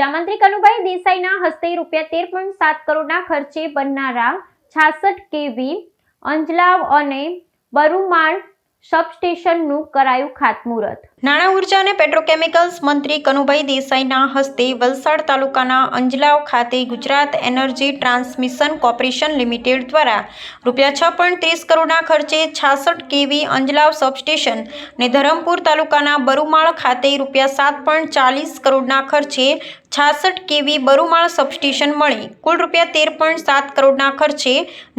ઊર્જા મંત્રી કનુભાઈ દેસાઈના હસ્તે રૂપિયા તેર પોઈન્ટ સાત કરોડના ખર્ચે બનનારા છાસઠ કેવી, અંજલાવ અને બરુમાળ સબસ્ટેશનનું કરાયું ખાતમુહૂર્ત. નાણાં ઊર્જા અને પેટ્રોકેમિકલ્સ મંત્રી કનુભાઈ દેસાઈના હસ્તે વલસાડ તાલુકાના અંજલાવ ખાતે Gujarat energy transmission corporation limited દ્વારા રૂપિયા છ પોઈન્ટ ત્રીસ કરોડના ખર્ચે છાસઠ કેવી, અંજલાવ સબસ્ટેશન ને ધરમપુર તાલુકાના બરુમાળ ખાતે રૂપિયા સાત પોઈન્ટ ચાલીસ કરોડના ખર્ચે છાસઠ કેવી બરુમાળ સબસ્ટેશન મળી? કુલ રૂપિયા તેર પોઈન્ટ સાત કરોડના ખર્ચે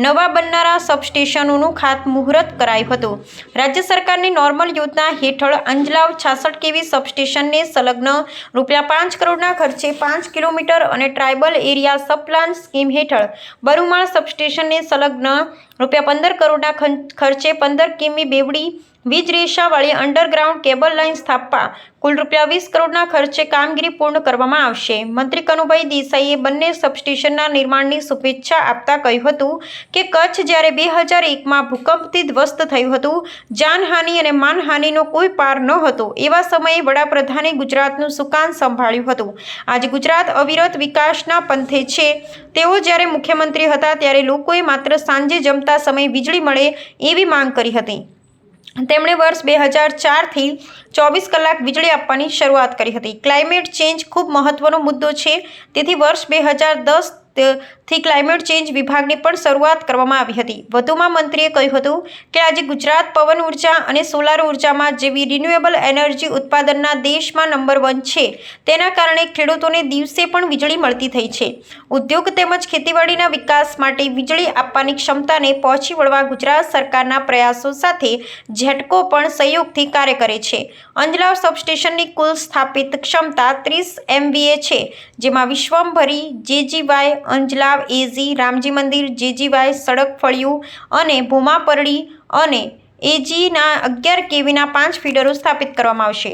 નવા બનનારા સબસ્ટેશનોનું ખાતમુહૂર્ત કરાયું હતું. રાજ્ય સરકારની નોર્મલ યોજના હેઠળ અંજલાવ છાસઠ કેવી સબસ્ટેશનને સંલગ્ન રૂપિયા પાંચ કરોડના ખર્ચે પાંચ કિલોમીટર અને ટ્રાઇબલ એરિયા સબપ્લાન સ્કીમ હેઠળ બરુમાળ સબસ્ટેશનને સંલગ્ન રૂપિયા પંદર કરોડના ખર્ચે પંદર કિમી બેવડી વીજ રેષાવાળી અંડરગ્રાઉન્ડ કેબલ લાઇન સ્થાપવા કુલ રૂપિયા વીસ કરોડના ખર્ચે કામગીરી પૂર્ણ કરવામાં આવશે. મંત્રી કનુભાઈ દેસાઈએ બંને સબસ્ટેશનના નિર્માણની શુભેચ્છા આપતા કહ્યું હતું કે કચ્છ જ્યારે બે હજાર એકમાં ભૂકંપથી ધ્વસ્ત થયું હતું, જાનહાનિ અને માનહાનિનો કોઈ પાર ન હતો એવા સમયે વડાપ્રધાને ગુજરાતનું સુકાન સંભાળ્યું હતું. આજે ગુજરાત અવિરત વિકાસના પંથે છે. તેઓ જ્યારે મુખ્યમંત્રી હતા ત્યારે લોકોએ માત્ર સાંજે જમતા સમયે વીજળી મળે એવી માંગ કરી હતી. તેમણે વર્ષ બે હજાર ચારથી ચોવીસ કલાક વીજળી આપવાની શરૂઆત કરી હતી. ક્લાઇમેટ ચેન્જ ખૂબ મહત્વનો મુદ્દો છે. તેથી વર્ષ બે હજાર દસ થી ક્લાઇમેટ ચેન્જ વિભાગની પણ શરૂઆત કરવામાં આવી હતી. વધુમાં મંત્રીએ કહ્યું હતું કે આજે ગુજરાત પવન ઊર્જા અને સોલાર ઉર્જામાં જેવી રિન્યુએબલ એનર્જી ઉત્પાદનના દેશમાં નંબર વન છે. તેના કારણે ખેડૂતોને દિવસે પણ વીજળી મળતી થઈ છે. ઉદ્યોગ તેમજ ખેતીવાડીના વિકાસ માટે વીજળી આપવાની ક્ષમતાને પહોંચી વળવા ગુજરાત સરકારના પ્રયાસો સાથે ઝેટકો પણ સહયોગથી કાર્ય કરે છે. અંજલાવ સબસ્ટેશનની કુલ સ્થાપિત ક્ષમતા ત્રીસ એમવીએ છે, જેમાં વિશ્વમભરી જેજીવાય અંજલાવ એજી રામજી મંદિર, જેજીવાય, સડક ફળિયું અને ભૂમાપરડી અને એજીના અગિયાર કેવીના પાંચ ફીડરો સ્થાપિત કરવામાં આવશે.